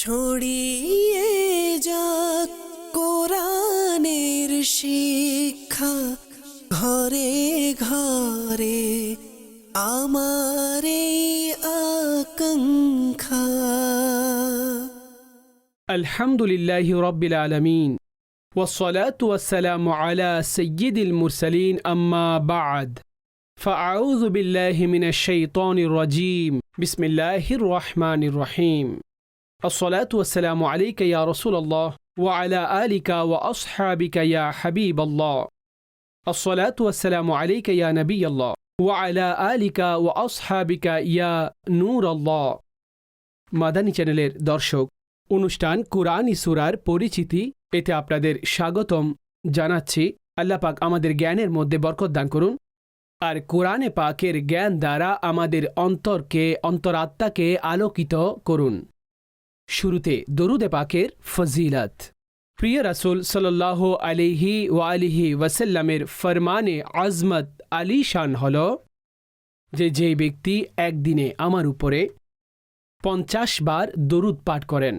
ছড়িয়ে যাক কোরআনের শিক্ষা ঘরে ঘরে আমার এই আকাঙ্ক্ষা الحمد لله رب العالمين والصلاة والسلام على سيد المرسلين أما بعد فأعوذ بالله من الشيطان الرجيم بسم الله الرحمن الرحيم الصلاة والسلام عليك يا رسول الله وعلى آلك وأصحابك يا حبيب الله الصلاة والسلام عليك يا نبي الله وعلى آلك وأصحابك يا نور الله মাদানী চ্যানেলের দর্শক অনুষ্ঠান কোরআন সুরার পরিচিতি এতে আপনাদের স্বাগতম জানাচ্ছি আল্লাহ পাক আমাদের জ্ঞানের মধ্যে বরকত দান করুন আর কোরআনে পাকের জ্ঞান দ্বারা আমাদের অন্তরকে অন্তরাত্মাকে আলোকিত করুন শুরুতে দরুদে পাকের ফজিলত। প্রিয় রাসুল সাল্লাহ আলিহি ওয়ালিহি ওয়াসাল্লামের ফরমানে আজমত আলী শান হল, যে যে ব্যক্তি একদিনে আমার উপরে পঞ্চাশ বার দরুদ পাঠ করেন,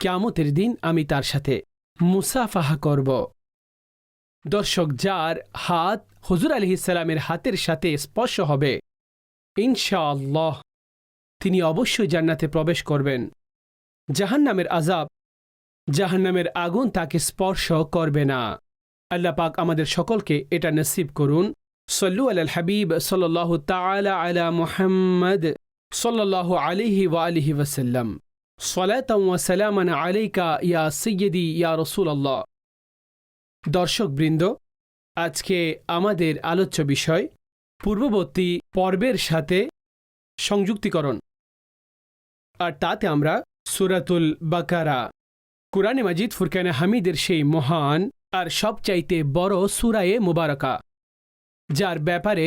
ক্যামতের দিন আমি তার সাথে মুসাফাহা করব। দর্শক, যার হাত হজুর আলহিসাল্লামের হাতের সাথে স্পর্শ হবে, ইনশাআল্লাহ তিনি অবশ্যই জান্নাতে প্রবেশ করবেন। জাহান্নামের আজাব জাহান্নামের আগুন তাকে স্পর্শ করবে না। আল্লাহ পাক আমাদের সকলকে এটা নসিব করুন। সল্লু আল হাবিব সাল্লাহ তালা আলা মুহাম্মদ সাল্লাল্লাহু আলিহি ওয়া আলিহি ওয়াসাল্লাম। সালাতাম ওয়া সালামান আলাইকা ইয়া সৈয়দি ইয়া রসুলাল্লাহ। দর্শকবৃন্দ আজকে আমাদের আলোচ্য বিষয় পূর্ববর্তী পর্বের সাথে সংযুক্তিকরণ। আর তাতে আমরা সুরাতুল বাকারা। কুরআনে মাজিদ ফুরকানে হামিদের সেই মহান আর সবচাইতে বড় সুরায়ে মুবারকা, যার ব্যাপারে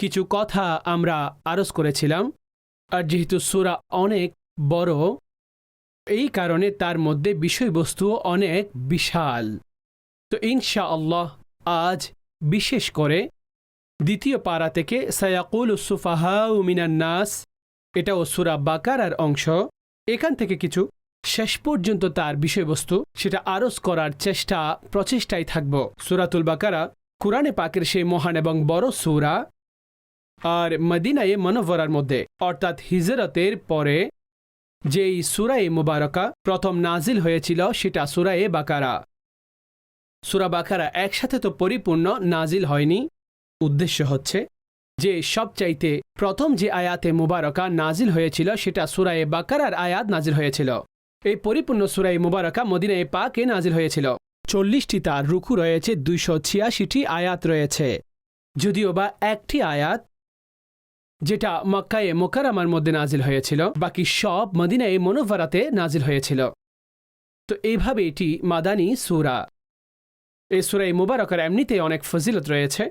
কিছু কথা আমরা আরজ করেছিলাম। আর যেহেতু সুরা অনেক বড়, এই কারণে তার মধ্যে বিষয়বস্তুও অনেক বিশাল। তো ইনশা আল্লাহ আজ বিশেষ করে দ্বিতীয় পাড়া থেকে সায়াকুল সুফাহা মিনান্নাস এটাও সুরা বাকারার অংশ। এখান থেকে কিছু শেষ পর্যন্ত তার বিষয়বস্তু, সেটা আরজ করার চেষ্টা, প্রচেষ্টায় থাকব। সুরাতুল বাকারা, কুরআনে পাকের সেই মহান এবং বড় সুরা আর মদিনায়ে মনোভরার মধ্যে, অর্থাৎ হিজরতের পরে যেই সুরায়ে মুবারকা প্রথম নাজিল হয়েছিল, সেটা সুরায়ে বাকারা। সুরা বাকারা একসাথে তো পরিপূর্ণ নাজিল হয়নি। উদ্দেশ্য হচ্ছে যে সবচাইতে প্রথম যে আয়াতে মুবারকা নাজিল হয়েছিল, সেটা সুরায়ে বাকারার আয়াত নাজিল হয়েছিল। এই পরিপূর্ণ সুরাই মুবারকা মদিনায় পাকে নাজিল হয়েছিল। চল্লিশটি তার রুকু রয়েছে, দুইশো ছিয়াশিটি আয়াত রয়েছে। যদিও বা একটি আয়াত যেটা মক্কায়ে মোকারামার মধ্যে নাজিল হয়েছিল, বাকি সব মদিনায় মনোভারাতে নাজিল হয়েছিল। তো এইভাবে এটি মাদানী সুরা। এই সুরাই মুবারকার এমনিতে অনেক ফজিলত রয়েছে।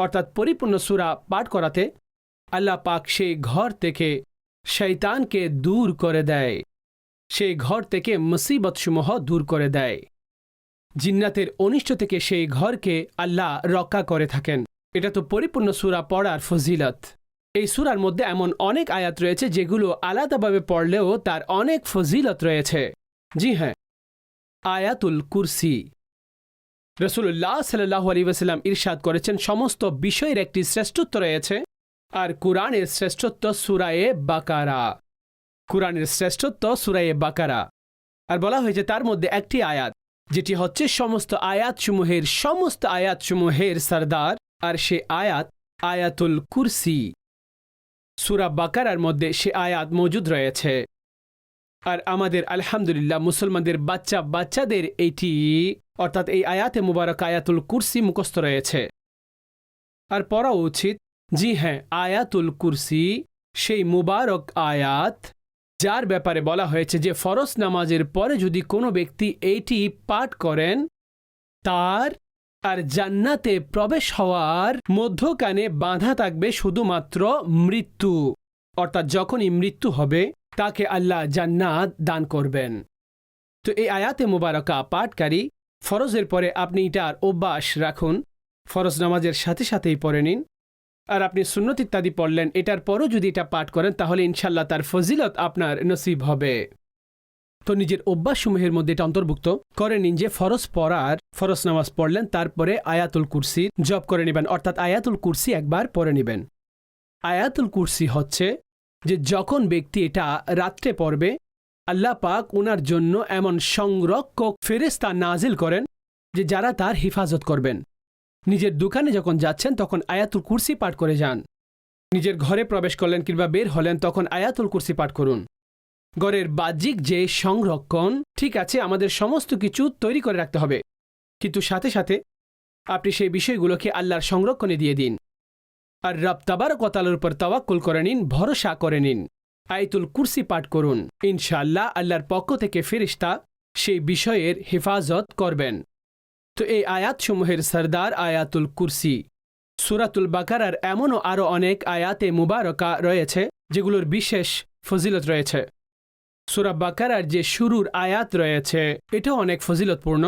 অর্থাৎ পরিপূর্ণ সুরা পাঠ করাতে আল্লাহ পাক সেই ঘর থেকে শৈতানকে দূর করে দেয়। সেই ঘর থেকে মুসিবতসমূহ দূর করে দেয়। জিন্নাতের অনিষ্ট থেকে সেই ঘরকে আল্লাহ রক্ষা করে থাকেন। এটা তো পরিপূর্ণ সুরা পড়ার ফজিলত। এই সুরার মধ্যে এমন অনেক আয়াত রয়েছে যেগুলো আলাদাভাবে পড়লেও তার অনেক ফজিলত রয়েছে। জি হ্যাঁ। আয়াতুল কুরসি। রসুল্লাহ সাল্লাহ আলী ওসাল্লাম ইরশাদ করেছেন, সমস্ত বিষয়ের একটি শ্রেষ্ঠত্ব রয়েছে। আর কুরআনের শ্রেষ্ঠত্ব সুরায়ে বাকারা। কুরআনের শ্রেষ্ঠত্ব সুরায়ে বাকারা। আর বলা হয়েছে, তার মধ্যে একটি আয়াত, যেটি হচ্ছে সমস্ত আয়াতসমূহের সমস্ত আয়াতসমূহের সর্দার। আর সে আয়াত, আয়াতুল কুরসি। সুরা বাকারার মধ্যে সে আয়াত মজুদ রয়েছে। আর আমাদের, আলহামদুলিল্লাহ, মুসলমানদের বাচ্চা বাচ্চাদের এটি অর্থাৎ এই আয়াতে মুবারক আয়াতুল কুরসি মুখস্থ রয়েছে। আর পড়া উচিত, জি হ্যাঁ আয়াতুল কুরসি, সেই মুবারক আয়াত, যার ব্যাপারে বলা হয়েছে যে ফরজ নামাজের পরে যদি কোনো ব্যক্তি এইটি পাঠ করেন, তার আর জান্নাতে প্রবেশ হওয়ার মধ্যকানে বাঁধা থাকবে শুধুমাত্র মৃত্যু। অর্থাৎ যখনই মৃত্যু হবে, তাকে আল্লাহ জান্নাত দান করবেন। তো এই আয়াতে মুবারকা পাঠকারী ফরজের পরে আপনি এটার অভ্যাস রাখুন। ফরজ নামাজের সাথে সাথেই পড়ে নিন। আর আপনি সুন্নত ইত্যাদি পড়লেন, এটার পরও যদি এটা পাঠ করেন, তাহলে ইনশাল্লাহ তার ফজিলত আপনার নসিব হবে। তো নিজের অভ্যাসসমূহের মধ্যে এটা অন্তর্ভুক্ত। করে নিন যে ফরজ পড়ার, ফরজ নামাজ পড়লেন, তারপরে আয়াতুল কুরসি জব করে নেবেন, অর্থাৎ আয়াতুল কুরসি একবার পড়ে নেবেন। আয়াতুল কুরসি হচ্ছে যে যখন ব্যক্তি এটা রাত্রে পড়বে আল্লাহ পাক ওনার জন্য এমন সংরক্ষক ফেরেস্তা নাজিল করেন যে যারা তার হেফাজত করবেন। নিজের দোকানে যখন যাচ্ছেন, তখন আয়াতুল কুরসি পাঠ করে যান। নিজের ঘরে প্রবেশ করলেন কিংবা বের হলেন, তখন আয়াতুল কুরসি পাঠ করুন। ঘরের বাহ্যিক যে সংরক্ষণ, ঠিক আছে, আমাদের সমস্ত কিছু তৈরি করে রাখতে হবে। কিন্তু সাথে সাথে আপনি সেই বিষয়গুলোকে আল্লাহর সংরক্ষণে দিয়ে দিন। আর রব তাবার কতালের উপর তাওয়াক্কুল করে নিন, ভরসা করে নিন। আয়াতুল কুরসি পাঠ করুন। ইনশাল্লাহ আল্লাহর পক্ষ থেকে ফেরিস্তা সেই বিষয়ের হেফাজত করবেন। তো এই আয়াতসমূহের সরদার আয়াতুল কুরসি। সুরাতুল বাকারার এমনও আরও অনেক আয়াতে মুবারকা রয়েছে, যেগুলোর বিশেষ ফজিলত রয়েছে। সুরা বাকারার যে শুরুর আয়াত রয়েছে, এটাও অনেক ফজিলতপূর্ণ।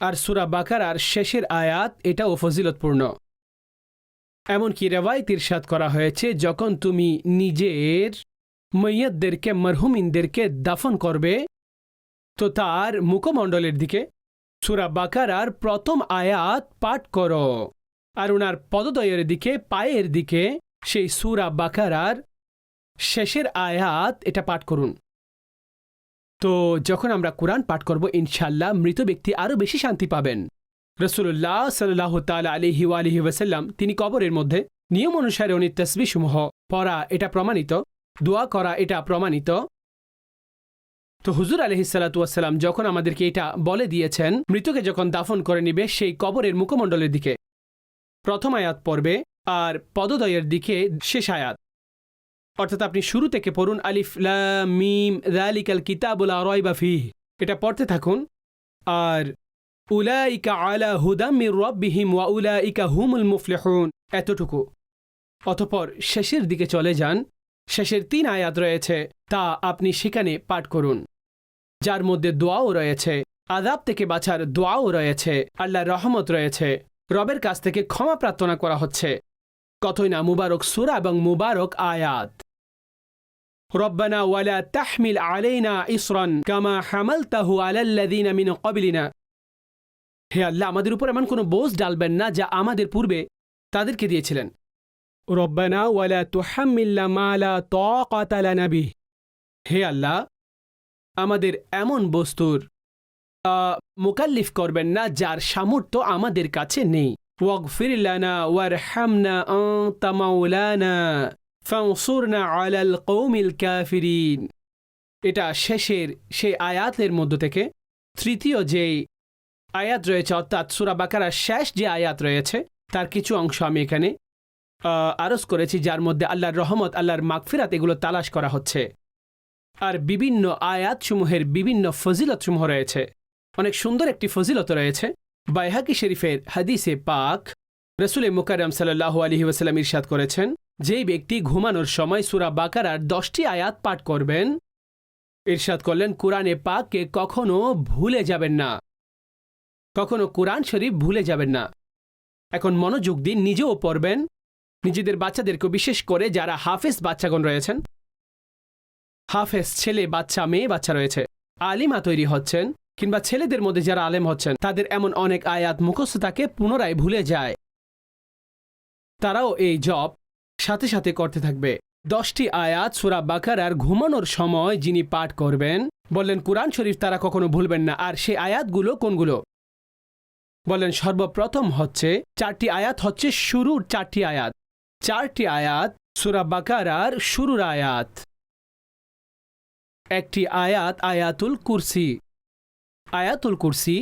আর সুরা বাকারার শেষের আয়াত, এটাও ফজিলতপূর্ণ। এমনকি রেওয়ায়ত ইরশাদ করা হয়েছে, যখন তুমি নিজের মৈয়তদেরকে মরহুমিনদেরকে দাফন করবে। তো তার মুখমণ্ডলের দিকে সুরা বাকারার প্রথম আয়াত পাঠ করো। আর ওনার পদদয়ের দিকে, পায়ের দিকে সেই সুরা বাকারার শেষের আয়াত এটা পাঠ করুন। তো যখন আমরা কোরআন পাঠ করব ইনশাল্লাহ মৃত ব্যক্তি আরও বেশি শান্তি পাবেন। রসুল্লাহ সাল্লাহ তাল আলহি আলহি ওয়াসাল্লাম তিনি কবরের মধ্যে নিয়ম অনুসারে উনি তসবিসমূহ পড়া, এটা প্রমাণিত। দোয়া করা এটা প্রমাণিত। তো হুজুর আলহি সাল্লাতুয়াসাল্লাম যখন আমাদেরকে এটা বলে দিয়েছেন, মৃতকে যখন দাফন করে নিবে, সেই কবরের মুখমণ্ডলের দিকে। প্রথম আয়াত পড়বে, আর পদদয়ের দিকে শেষ আয়াত। অর্থাৎ আপনি শুরু থেকে পড়ুন, আলিফ মিম, যালিকাল কিতাবুল ফিহ। এটা পড়তে থাকুন। আর উলাইকা আলা হুদাম মির রাব্বিহিম ওয়া উলাইকা হুমুল মুফলিহুন। এতটুকু। অতঃপর শেষের দিকে চলে যান। শেষের তিন আয়াত রয়েছে তা আপনি সেখানে পাঠ করুন যার মধ্যে দোয়াও রয়েছে আদাব থেকে বাঁচার দোয়াও রয়েছে আল্লাহর রহমত রয়েছে রবের কাছ থেকে ক্ষমা প্রার্থনা করা হচ্ছে কতই না মুবারক সুরা এবং মুবারক আয়াত ربنا ولا تحمل علينا إصرا كما حملته على الذين من قبلنا হে আল্লাহ আমাদের উপর এমন কোনো বোঝ ডালবেন না যা আমাদের পূর্বে তাদেরকে দিয়েছিলেন রব্বানা ওয়ালা তুহাম্মিল্লা মালা তাকাতা লানা বিহ। হে আল্লাহ, আমাদের এমন বস্তুর মোকাল্লিফ করবেন না যার সামর্থ্য আমাদের কাছে নেই। ওয়াগফির লানা ওয়ারহামনা আনতা মাওলানা ফানসুরনা আলাল কওমিল কাফিরিন। এটা শেষের সেই আয়াতের মধ্য থেকে তৃতীয় যেই আয়াত রয়েছে, অর্থাৎ সুরা বাকারার শেষ যে আয়াত রয়েছে, তার কিছু অংশ আমি এখানে আরজ করেছি যার মধ্যে আল্লাহর রহমত, আল্লাহর মাগফিরাত এগুলো তালাশ করা হচ্ছে। আর বিভিন্ন আয়াতসমূহের বিভিন্ন ফজিলতসমূহ রয়েছে। অনেক সুন্দর একটি ফজিলত রয়েছে। বাইহাকি শরীফের হাদিসে পাক রসুল মুকাররম সাল্লাহ আলহি ওসাল্লাম ইরশাদ করেছেন, যেই ব্যক্তি ঘুমানোর সময় সুরা বাকারার দশটি আয়াত পাঠ করবেন, ইরশাদ করলেন, কোরআনে পাককে কখনো ভুলে যাবেন না। কখনো কোরআন শরীফ ভুলে যাবেন না। এখন মনোযোগ দিন নিজেও পড়বেন নিজেদের বাচ্চাদেরকে বিশেষ করে যারা হাফেজ বাচ্চাগণ রয়েছেন। হাফেজ ছেলে, বাচ্চা, মেয়ে, বাচ্চা রয়েছে। আলিমা তৈরি হচ্ছেন, কিংবা ছেলেদের মধ্যে যারা আলেম হচ্ছেন, তাদের এমন অনেক আয়াত মুখস্থ তাকে পুনরায় ভুলে যায়। তারাও এই জব সাথে সাথে করতে থাকবে। দশটি আয়াত সুরা বাকার আর ঘুমানোর সময় যিনি পাঠ করবেন, বললেন, কোরআন শরীফ তারা কখনো ভুলবেন না, আর সেই আয়াতগুলো কোনগুলো? বললেন, সর্বপ্রথম হচ্ছে, চারটি আয়াত হচ্ছে শুরুর চারটি আয়াত। চারটি আয়াত, সুরা বাকারার শুরুর আয়াত। একটি আয়াত আয়াতুল কুরসি। আয়াতুল কুরসি,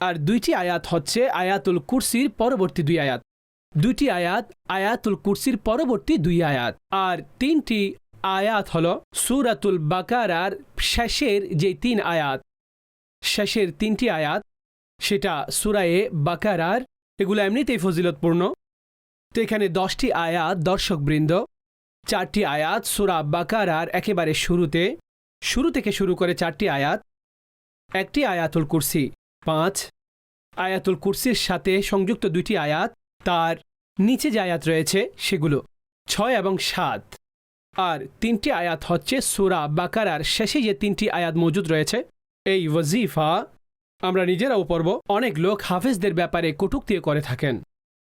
আর দুইটি আয়াত হচ্ছে আয়াতুল কুরসির পরবর্তী দুই আয়াত। দুইটি আয়াত আয়াতুল কুরসির পরবর্তী দুই আয়াত। আর তিনটি আয়াত হল সুরাতুল বাকারার শেষের যে তিন আয়াত। শেষের তিনটি আয়াত, সেটা সুরায়ে বাকারার, এগুলো এমনিতেই ফজিলতপূর্ণ। তো এখানে দশটি আয়াত দর্শকবৃন্দ, চারটি আয়াত সুরা বাকারার একেবারে শুরুতে। শুরু থেকে শুরু করে চারটি আয়াত। একটি আয়াতুল কুরসি, পাঁচ। আয়াতুল কুরসির সাথে সংযুক্ত দুইটি আয়াত, তার নিচে যে আয়াত রয়েছে সেগুলো, ছয় এবং সাত। আর তিনটি আয়াত হচ্ছে সুরা বাকারার শেষে যে তিনটি আয়াত মজুদ রয়েছে, এই ওয়াজিফা আমরা নিজেরাও পড়ব। অনেক লোক হাফেজদের ব্যাপারে কটুক্তি করে থাকেন।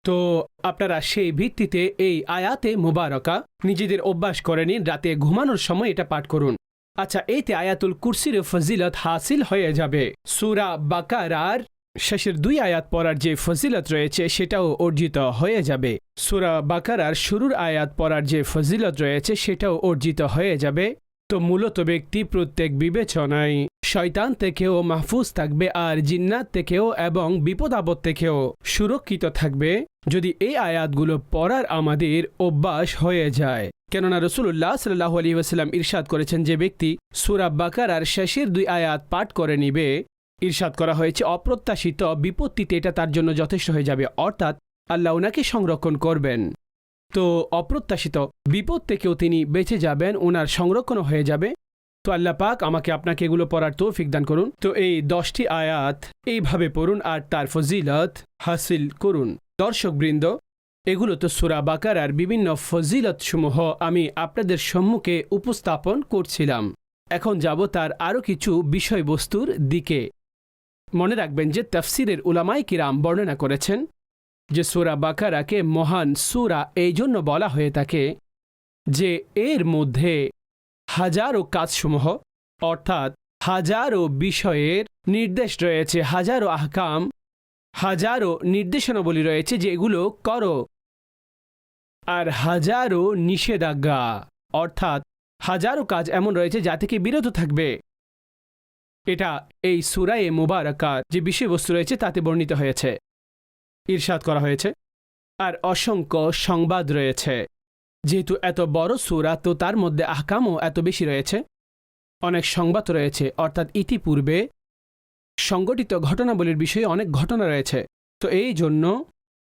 তো আপনারা সেই ভিত্তিতে এই আয়াতে মুবারকা নিজেদের অভ্যাস করে নিন, রাতে ঘুমানোর সময় এটা পাঠ করুন। আচ্ছা এতে আয়াতুল কুরসির ফজিলত হাসিল হয়ে যাবে। সুরা বাকারার শেষের দুই আয়াত পড়ার যে ফজিলত রয়েছে, সেটাও অর্জিত হয়ে যাবে। সুরা বাকারার শুরুর আয়াত পড়ার যে ফজিলত রয়েছে, সেটাও অর্জিত হয়ে যাবে। তো মূলত ব্যক্তি প্রত্যেক বিবেচনায়। শয়তান থেকেও মাহফুজ থাকবে আর জিন্নাত থেকেও এবং বিপদ আপদ থেকেও সুরক্ষিত থাকবে। যদি এই আয়াতগুলো পড়ার আমাদের অভ্যাস হয়ে যায়। কেননা রসুল্লাহ সাল্লাহ আলী ওয়াসাল্লাম ইরশাদ করেছেন যে ব্যক্তি সুরা বাকারার শেষের দুই আয়াত পাঠ করে নিবে। ইরশাদ করা হয়েছে অপ্রত্যাশিত বিপত্তিতে এটা তার জন্য যথেষ্ট হয়ে যাবে। অর্থাৎ আল্লাহ ওনাকে সংরক্ষণ করবেন। তো অপ্রত্যাশিত বিপদ থেকেও তিনি বেঁচে যাবেন, ওনার সংরক্ষণ হয়ে যাবে। তো আল্লাহ পাক আমাকে আপনাকে এগুলো পড়ার তৌফিক দান করুন। তো এই দশটি আয়াত এইভাবে পড়ুন আর তার ফজিলত হাসিল করুন। দর্শকবৃন্দ, এগুলো তো সুরা বাকারার বিভিন্ন ফজিলত সমূহ আমি আপনাদের সম্মুখে উপস্থাপন করছিলাম। এখন যাব তার আরও কিছু বিষয়বস্তুর দিকে। মনে রাখবেন যে তফসিরের উলামাই কিরাম বর্ণনা করেছেন যে সুরা বাকারাকে মহান সুরা এই জন্য বলা হয়ে থাকে যে এর মধ্যে হাজারো কাজসমূহ, অর্থাৎ হাজারো বিষয়ের নির্দেশ রয়েছে, হাজারো আহকাম, হাজারো নির্দেশনাবলী রয়েছে যে এগুলো করো। আর হাজারো নিষেধাজ্ঞা, অর্থাৎ হাজারো কাজ এমন রয়েছে যা থেকে বিরত থাকবে। এটা এই সুরায়ে মুবারকার যে বিষয়বস্তু রয়েছে তাতে বর্ণিত হয়েছে। ঈর্ষাদ করা হয়েছে। আর অসংখ্য সংবাদ রয়েছে। যেহেতু এত বড় সুরা, তো তার মধ্যে আহকামও এত বেশি রয়েছে। অনেক সংবাদ রয়েছে, অর্থাৎ ইতিপূর্বে সংগঠিত ঘটনাবলীর বিষয়ে অনেক ঘটনা রয়েছে। তো এই জন্য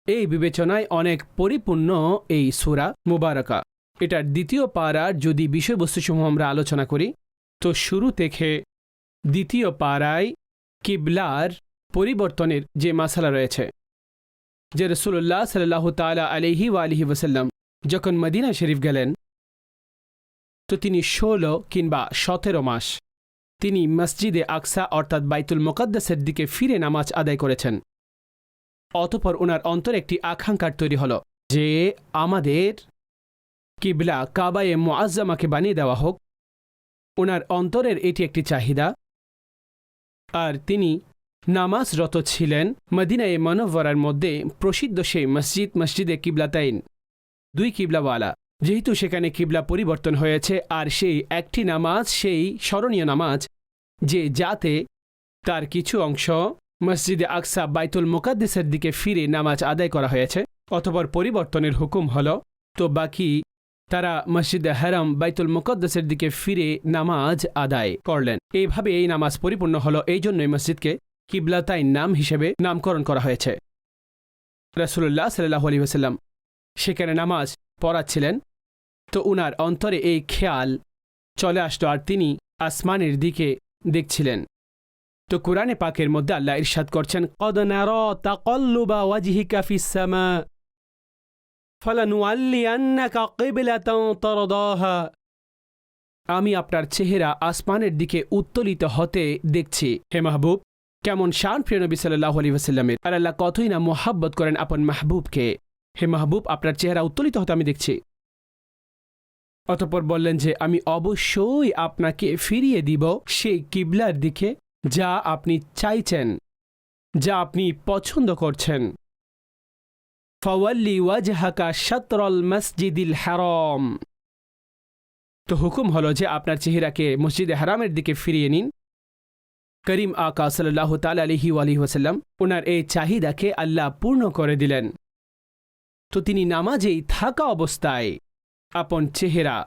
এই বিবেচনায় অনেক পরিপূর্ণ এই সুরা মুবারকা। এটার দ্বিতীয় পাড়ার যদি বিষয়বস্তুসমূহ আমরা আলোচনা করি, তো শুরু থেকে দ্বিতীয় পাড়ায় কিবলার পরিবর্তনের যে মাসালা রয়েছে যে রসুল্লাহ সাল্লাহ তালা আলহি ওয়া আলহি ওসাল্লাম যখন মদিনা শরীফ গেলেন, তো তিনি ষোলো কিংবা সতেরো মাস তিনি মসজিদে আকসা অর্থাৎ বাইতুল মোকাদ্দাসের দিকে ফিরে নামাজ আদায় করেছেন। অতপর ওনার অন্তর একটি আকাঙ্ক্ষার তৈরি হল যে আমাদের কিবলা কাবায়ে মোয়াজ্জামাকে বানিয়ে দেওয়া হোক। ওনার অন্তরের এটি একটি চাহিদা। আর তিনি নামাজরত ছিলেন মদিনায়ে মনোবরার মধ্যে প্রসিদ্ধ সেই মসজিদ, মসজিদে কিবলাতাইন, দুই কিবলাওয়ালা। যেহেতু সেখানে কিবলা পরিবর্তন হয়েছে, আর সেই একটি নামাজ, সেই স্মরণীয় নামাজ, যে যাতে তার কিছু অংশ মসজিদে আকসা বাইতুল মোকাদ্দেসের দিকে ফিরে নামাজ আদায় করা হয়েছে, অতপর পরিবর্তনের হুকুম হল, তো বাকি তারা মসজিদে হারাম বাইতুল মুকদ্দাসের দিকে ফিরে নামাজ আদায় করলেন। এইভাবে এই নামাজ পরিপূর্ণ হলো এই জন্যই মসজিদকে কিবলাতাই নাম হিসেবে নামকরণ করা হয়েছে। রাসুল্লাহ সাল্লাহ আলী ওসাল্লাম সেখানে নামাজ পড়াচ্ছিলেন। তো উনার অন্তরে এই খেয়াল চলে আসতো আর তিনি আসমানের দিকে দেখছিলেন। তো কোরআনে পাকের মধ্যে আল্লাহ ইরশাদ করছেন আমি আপনার চেহারা আসমানের দিকে উত্তোলিত হতে দেখছি। হে মাহবুব কেমন শান প্রিয় নবী সাল্লাহ আলী ওসাল্লামের আর আল্লাহ কতই না মোহাব্বত করেন আপন মাহবুবকে। হে মাহবুব, আপনার চেহারা উত্তোলিত হতে আমি দেখছি। অতপর বললেন যে, আমি অবশ্যই আপনাকে ফিরিয়ে দিব সেই কিবলার দিকে যা আপনি চাইছেন, যা আপনি পছন্দ করছেন। ফওয়াল্লি ওয়াজহাকা শাতরল মসজিদিল হারম। তো হুকুম হলো যে, আপনার চেহারাকে মসজিদে হারামের দিকে ফিরিয়ে নিন। করিম আকা সাল্লাহ তাল আলহি আলহি ওসাল্লাম ওনার এই চাহিদাকে আল্লাহ পূর্ণ করে দিলেন। তো তিনি নামাজেই থাকা অবস্থায় আপন চেহারা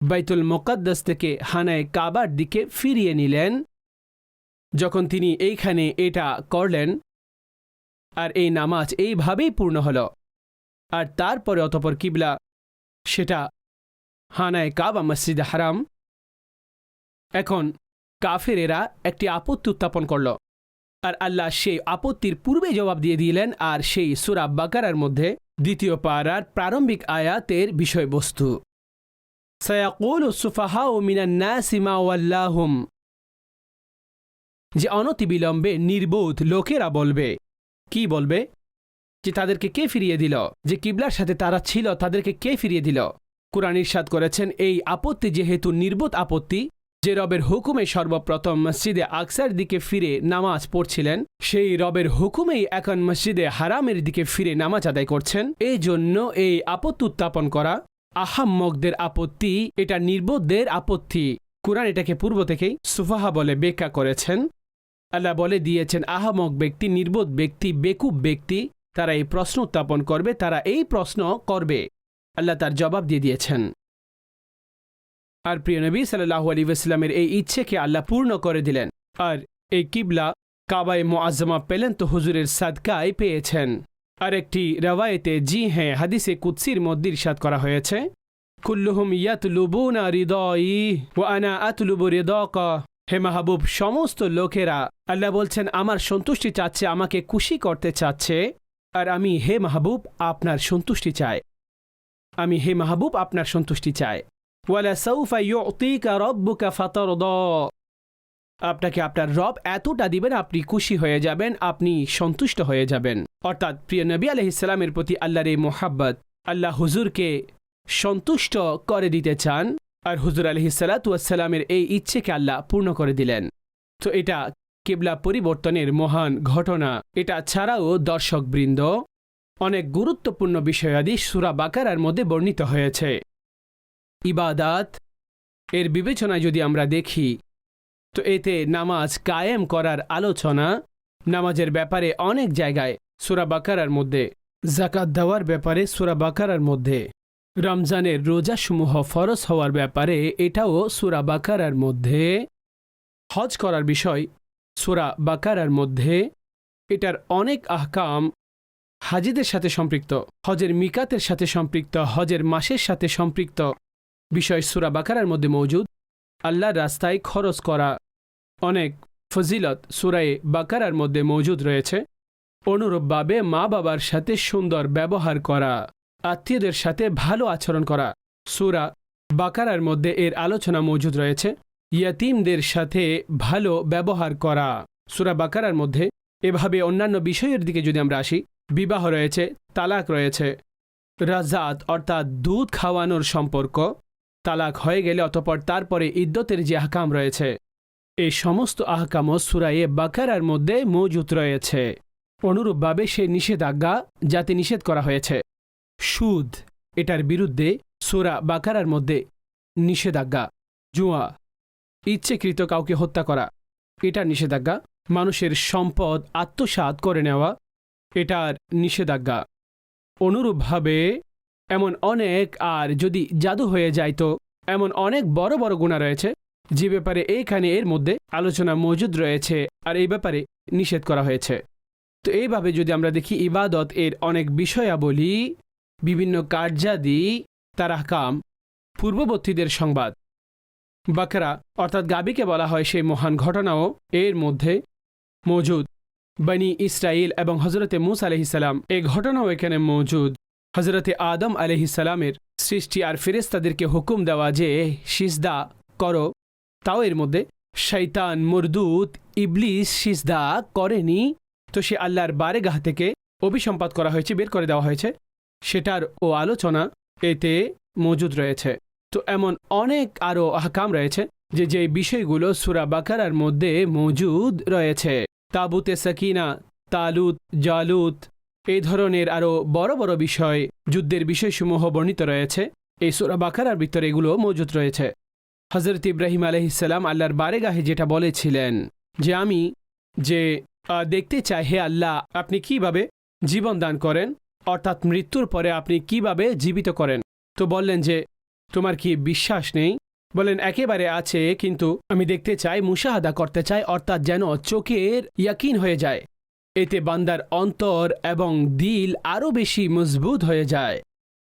বাইতুল মোকাদ্দাস থেকে হানায় কাবার দিকে ফিরিয়ে নিলেন। যখন তিনি এইখানে এটা করলেন, আর এই নামাজ এইভাবেই পূর্ণ হল। আর তারপরে অতপর কিবলা, সেটা হানায় কাবা মসজিদ হারাম। এখন কাফেরেরা একটি আপত্তি উত্থাপন করল। আর আল্লাহ সেই আপত্তির পূর্বে জবাব দিয়ে দিলেন, আর সেই সুরা বাকারার মধ্যে দ্বিতীয় পাড়ার প্রারম্ভিক আয়াতের বিষয়বস্তু। যে অনতিবিলম্বে নির্বোধ লোকেরা বলবে, কি বলবে? যে তাদেরকে কে ফিরিয়ে দিল? যে কিবলার সাথে তারা ছিল, তাদেরকে কে ফিরিয়ে দিল? কোরআন ইরশাদ করেছেন, এই আপত্তি যেহেতু নির্বোধ আপত্তি যে রবের হুকুমে সর্বপ্রথম মসজিদে আকসার দিকে ফিরে নামাজ পড়ছিলেন, সেই রবের হুকুমেই এখন মসজিদে হারামের দিকে ফিরে নামাজ আদায় করছেন। এই জন্য এই আপত্তি উত্থাপন করা আহাম্মকদের আপত্তি, এটা নির্বোধদের আপত্তি। কোরআন এটাকে পূর্ব থেকেই সুফাহা বলে ব্যাখ্যা করেছেন। আল্লাহ বলে দিয়েছেন আহামক ব্যক্তি, নির্বোধ ব্যক্তি, বেকুব ব্যক্তি, তারা এই প্রশ্ন উত্থাপন করবে, তারা এই প্রশ্ন করবে। আল্লাহ তার জবাব দিয়ে দিয়েছেন। আর প্রিয় নবী সাল্লাহ আলী ইসলামের এই ইচ্ছেকে আল্লাহ পূর্ণ করে দিলেন। আর এই কিবলা কাবায় মোয়াজ্জমা পেলেন তো হুজুরের সাদকায় পেয়েছেন। আর একটি রওয়ায়েতে জি হ্যাঁ হাদিসে কুৎসির মধ্যে ইরশাদ করা হয়েছে। কুল্লুহুম ইয়াতলুবুনা হৃদয়ী ও আনা আতলুবু হৃদকা হে মাহবুব, সমস্ত লোকেরা আল্লাহ বলছেন, আমার সন্তুষ্টি চাচ্ছে, আমাকে খুশি করতে চাচ্ছে। আর আমি হে মাহবুব, আপনার সন্তুষ্টি চাই। আমি হে মাহবুব, আপনার সন্তুষ্টি চাই। ওয়ালা সৌফা ইউতিকা রব্বুকা ফাতারদা। আপনাকে আপনার রব এতটা দিবেন আপনি খুশি হয়ে যাবেন, আপনি সন্তুষ্ট হয়ে যাবেন। অর্থাৎ প্রিয় নবী আলহিসাল্লামের প্রতি আল্লাহর এই মোহাব্বত, আল্লাহ হুজুরকে সন্তুষ্ট করে দিতে চান আর হুজুর আলহিসাল্লাতুয়াসাল্লামের এই ইচ্ছেকে আল্লাহ পূর্ণ করে দিলেন। তো এটা কেবলা পরিবর্তনের মহান ঘটনা। এটা ছাড়াও দর্শকবৃন্দ, অনেক গুরুত্বপূর্ণ বিষয়াদি সুরা বাকারার মধ্যে বর্ণিত হয়েছে। ইবাদাত। এর বিবেচনায় যদি আমরা দেখি, তো এতে নামাজ কায়েম করার আলোচনা, নামাজের ব্যাপারে অনেক জায়গায় সুরা বাকারার মধ্যে জাকাত দেওয়ার ব্যাপারে সুরা বাকারার মধ্যে, রমজানের রোজাসমূহ ফরজ হওয়ার ব্যাপারে এটাও সুরা বাকারার মধ্যে। হজ করার বিষয় সুরা বাকারার মধ্যে, এটার অনেক আহকাম হাজিদের সাথে সম্পৃক্ত, হজের মিকাতের সাথে সম্পৃক্ত, হজের মাসের সাথে সম্পৃক্ত বিষয় সুরা বাকারার মধ্যে মৌজুদ আল্লাহর রাস্তায় খরচ করা অনেক ফজিলত সুরায়ে বাকারার মধ্যে মৌজুদ রয়েছে। অনুরূপভাবে মা বাবার সাথে সুন্দর ব্যবহার করা, আত্মীয়দের সাথে ভালো আচরণ করা সুরা বাকারার মধ্যে এর আলোচনা মজুদ রয়েছে। ইয়াতিমদের সাথে ভালো ব্যবহার করা সুরা বাকারার মধ্যে। এভাবে অন্যান্য বিষয়ের দিকে যদি আমরা আসি, বিবাহ রয়েছে, তালাক রয়েছে, রাজাত অর্থাৎ দুধ খাওয়ানোর সম্পর্ক তালাক হয়ে গেলে অতপর তারপরে ইদ্যতের যে আহকাম রয়েছে। এই সমস্ত আহকামও সুরায়ে বাকারার মধ্যে মজুদ রয়েছে। অনুরূপভাবে সে নিষেধাজ্ঞা যাতে নিষেধ করা হয়েছে। সুদ, এটার বিরুদ্ধে সুরা বাকারার মধ্যে নিষেধাজ্ঞা। জুয়া, ইচ্ছেকৃত কাউকে হত্যা করা এটার নিষেধাজ্ঞা। মানুষের সম্পদ আত্মসাৎ করে নেওয়া, এটার নিষেধাজ্ঞা। অনুরূপভাবে এমন অনেক আর যদি জাদু হয়ে যায় তো এমন অনেক বড় বড় গুণা রয়েছে, যে ব্যাপারে এইখানে এর মধ্যে আলোচনা মজুদ রয়েছে আর এই ব্যাপারে নিষেধ করা হয়েছে। তো এইভাবে যদি আমরা দেখি ইবাদত এর অনেক বিষয়াবলী, বিভিন্ন কার্যাদি, তারাহকাম, পূর্ববর্তীদের সংবাদ। বাকরা, অর্থাৎ গাবিকে বলা হয় সেই মহান ঘটনাও এর মধ্যে মজুদ। বনি ইসরাইল এবং হজরতে মুস আলহিসাল্লাম এই ঘটনাও এখানে মজুদ। হজরতে আদম আলহিসাল্লামের সৃষ্টি আর ফেরেস্তাদেরকে হুকুম দেওয়া যে, সিজদা করো, তাও এর মধ্যে শৈতান মুরদুত, ইবলিস সিজদা করেনি। তো সে আল্লাহর বারেগাহ থেকে অভিসম্পাদ করা হয়েছে, বের করে দেওয়া হয়েছে। সেটার ও আলোচনা এতে মজুদ রয়েছে। তো এমন অনেক আরও আহকাম রয়েছে, যে যে বিষয়গুলো সুরা বাকারার মধ্যে মজুদ রয়েছে। তাবুতে সাকিনা, তালুত, জালুত এই ধরনের আরও বড় বড় বিষয় যুদ্ধের বিষয়সমূহ বর্ণিত রয়েছে। এই সুরা বাকারার ভিতরে এগুলো মজুদ রয়েছে। হজরত ইব্রাহিম আলহিসাল্লাম আল্লাহর বারেগাহে যেটা বলেছিলেন যে, আমি যে দেখতে চাই হে আল্লাহ, আপনি কীভাবে জীবন দান করেন? অর্থাৎ মৃত্যুর পরে আপনি কীভাবে জীবিত করেন? তো বললেন যে, তোমার কি বিশ্বাস নেই? বলেন একেবারে আছে, কিন্তু আমি দেখতে চাই, মুশাহাদা করতে চাই, অর্থাৎ যেন চোখের ইয়াকিন হয়ে যায়। এতে বান্দার অন্তর এবং দিল আরও বেশি মজবুত হয়ে যায়।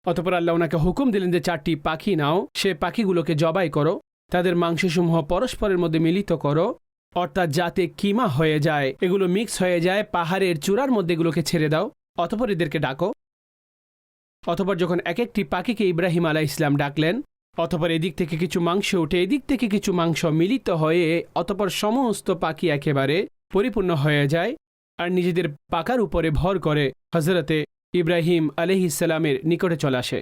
অতপর আল্লাহ ওনাকে হুকুম দিলেন যে চারটি পাখি নাও, সে পাখিগুলোকে জবাই করো, তাদের মাংসসমূহ পরস্পরের মধ্যে মিলিত করো, অর্থাৎ যাতে কিমা হয়ে যায়, এগুলো মিক্স হয়ে যায়, পাহাড়ের চূড়ার মধ্যে এগুলোকে ছেড়ে দাও, অতপর এদেরকে ডাকো। অতপর যখন এক একটি পাখিকে ইব্রাহিম আলাহ ইসলাম ডাকলেন, অতপর এদিক থেকে কিছু মাংস উঠে এদিক থেকে কিছু মাংস মিলিত হয়ে অতপর সমস্ত পাখি একেবারে পরিপূর্ণ হয়ে যায় আর নিজেদের পাকার উপরে ভর করে হজরতে ইব্রাহিম আলহিসাল্লামের নিকটে চলে আসে।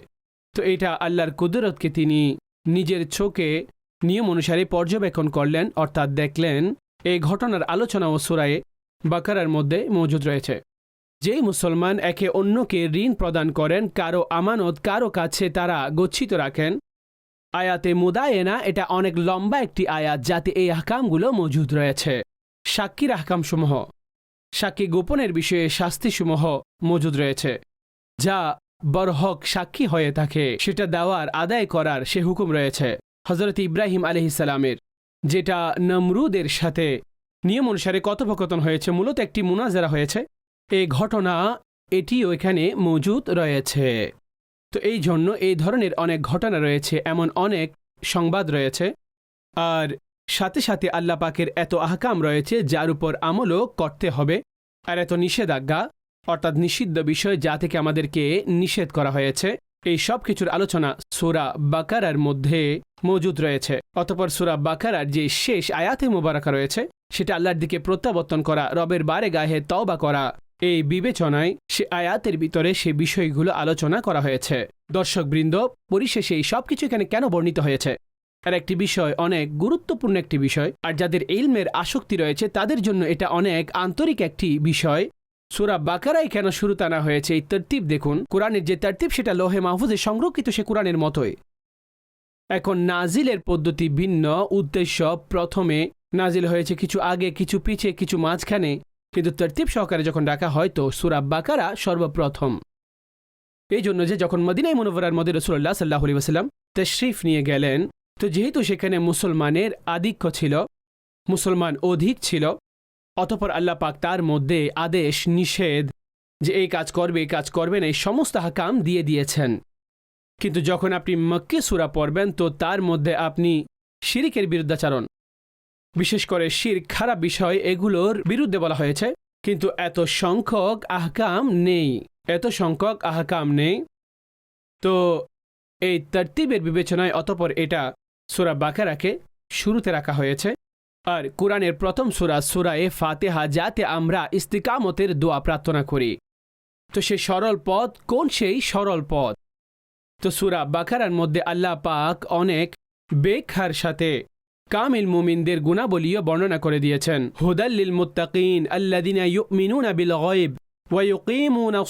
তো এটা আল্লাহর কুদরতকে তিনি নিজের চোখে নিয়ম অনুসারে পর্যবেক্ষণ করলেন, অর্থাৎ দেখলেন এই ঘটনার আলোচনা ও সুরায়ে বাকারার মধ্যে মজুদ রয়েছে। যেই মুসলমান একে অন্যকে ঋণ প্রদান করেন, কারও আমানত কারও কাছে তারা গচ্ছিত রাখেন। আয়াতে মুদায়েনা এটা অনেক লম্বা একটি আয়াত যাতে এই আহকামগুলো মজুদ রয়েছে। সাক্ষীর আহকামসমূহ। সাক্ষী গোপনের বিষয়ে শাস্তিসমূহ মজুদ রয়েছে, যা বরহক সাক্ষী হয়ে থাকে। সেটা দেওয়ার, আদায় করার সে হুকুম রয়েছে হজরত ইব্রাহিম আলহিসাল্লামের যেটা নমরুদের সাথে নিয়ম অনুসারে কথোপকথন হয়েছে, মূলত একটি মুনাজারা হয়েছে। এ ঘটনা এটিও এখানে মজুদ রয়েছে। তো এই জন্য এই ধরনের অনেক ঘটনা রয়েছে, এমন অনেক সংবাদ রয়েছে। আর সাথে সাথে আল্লাহ পাকের এত আহকাম রয়েছে যার উপর আমলও করতে হবে আর এত নিষেধাজ্ঞা, অর্থাৎ নিষিদ্ধ বিষয় যা থেকে আমাদেরকে নিষেধ করা হয়েছে, এই সব কিছুর আলোচনা সুরা বাকারার মধ্যে মজুদ রয়েছে। অতপর সুরা বাকারার যে শেষ আয়াতে মোবারকা রয়েছে, সেটা আল্লাহর দিকে প্রত্যাবর্তন করা, রবের বারে গায়ে তওবা করা, এই বিবেচনায় সে আয়াতের ভিতরে সে বিষয়গুলো আলোচনা করা হয়েছে। দর্শকবৃন্দ, পরিশেষে এই সব কিছু এখানে কেন বর্ণিত হয়েছে? আর একটি বিষয় অনেক গুরুত্বপূর্ণ একটি বিষয়, আর যাদের ইলমের আসক্তি রয়েছে তাদের জন্য এটা অনেক আন্তরিক একটি বিষয়। সুরা বাকারাই কেন শুরু টানা হয়েছে এই তরতিব দেখুন। কোরআনের যে তরতিব সেটা লোহে মাহফুজে সংরক্ষিত সে কোরআনের মতোই। এখন নাজিলের পদ্ধতি ভিন্ন, উদ্দেশ্য প্রথমে নাজিল হয়েছে কিছু আগে, কিছু পিছে, কিছু মাঝখানে। কিন্তু তরতিব সহকারে যখন ডাকা হয় তো সুরা বাকারা সর্বপ্রথম। এই জন্য যে যখন মদিনাই মনোবরার মধ্যে রসুল্লাহ সাল্লাহ আলী ওসাল্লাম তশরিফ নিয়ে গেলেন তো যেহেতু সেখানে মুসলমানের আধিক্য ছিল, মুসলমান অধিক ছিল, অতপর আল্লাহ পাক তার মধ্যে আদেশ, নিষেধ যে এই কাজ করবে, এই কাজ করবে না, এই সমস্ত হাকাম দিয়ে দিয়েছেন। কিন্তু যখন আপনি মক্কে সুরা পড়বেন, তো তার মধ্যে আপনি শিরিকের বিরুদ্ধাচারণ বিশেষ করে শির খারাপ বিষয় এগুলোর বিরুদ্ধে বলা হয়েছে, কিন্তু এত সংখ্যক আহকাম নেই, এত সংখ্যক আহকাম নেই। তো এই তরতিবের বিবেচনায় অতপর এটা সুরা বাকারাকে শুরুতে রাখা হয়েছে। আর কোরআনের প্রথম সুরা সুরা এ ফাতেহা, যাতে আমরা ইস্তিকামতের দোয়া প্রার্থনা করি। তো সে সরল পথ, কোন সেই সরল পথ? তো সুরা বাকারার মধ্যে আল্লাহ পাক অনেক বেখার সাথে কামিল মুমিনদের গুণাবলীও বর্ণনা করে দিয়েছেন। হুদাল্লিল মুত্তাকিন আল্লাদিনা ইউমিনুনা বিল গায়ব ওয়া ইউকিমুনা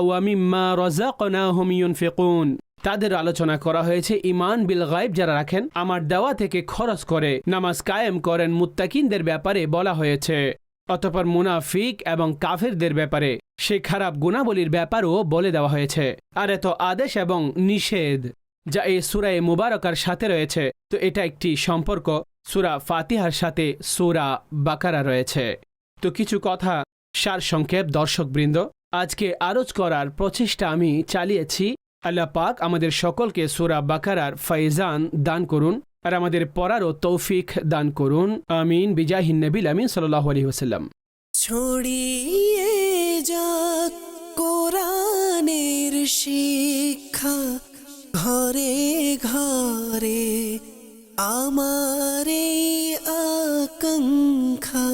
ওয়া মিম্মা রাযাকনাহুম ইউনফিকুন। তাদের আলোচনা করা হয়েছে ইমান বিল গায়েব যারা রাখেন, আমার দেওয়া থেকে খরচ করে। নামাজ কায়েম করেন মুত্তাকিনদের ব্যাপারে বলা হয়েছে। অতপর মুনাফিক এবং কাফেরদের ব্যাপারে সে খারাপ গুণাবলীর ব্যাপারও বলে দেওয়া হয়েছে। আর এত আদেশ এবং নিষেধ যা এই সুরায় মুবারকার সাথে রয়েছে, তো এটা একটি সম্পর্ক। সুরা ফাতিহার সাথে সুরা বাকারা রয়েছে। তো কিছু কথা সার সংক্ষেপ দর্শকবৃন্দ। আজকে আরজ করার প্রচেষ্টা আমি চালিয়েছি। আল্লাহ পাক আমাদের সকলকে সুরা বাকারার ফাইজান দান করুন আর আমাদের পড়ারও তৌফিক দান করুন। আমিন। বিজাহিন নবিল আমিন সাল্লাহ আলী ওসাল্লাম ছড়িয়ে যা কোরআনের শিক্ষা ঘরে ঘরে, আমার আকাঙ্ক্ষা।